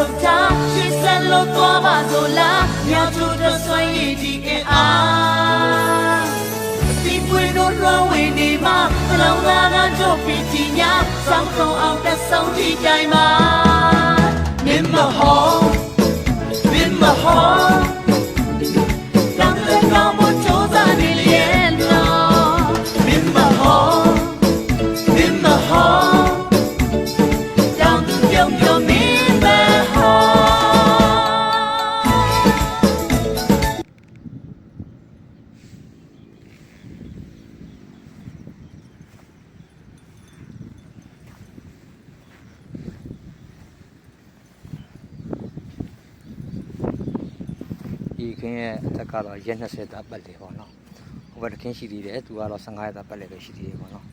ဆုံးထားရှေ့ဆက်လို့သွားပါဆိုလားညချိုးတော့ဆွမ်းရည်ဒီအင်အားဒီပွေတို့လွှမ်းဝင်နေမှာနှလုံးသားကကြိုပြီးတီညာစောင်းဆုံးအောင်တက်ဆုံးဒီတိုင်းမှာမ ဒီခင်းရဲ့အသက်ကတော့ရက်20တာပတ်လေပေါ့နော်ဟိုဘက်တစ်ခင်းရှိသေးတယ်သူကတော့15ရက်တာပတ်လေပဲရှိသေးတယ်ပေါ့နော်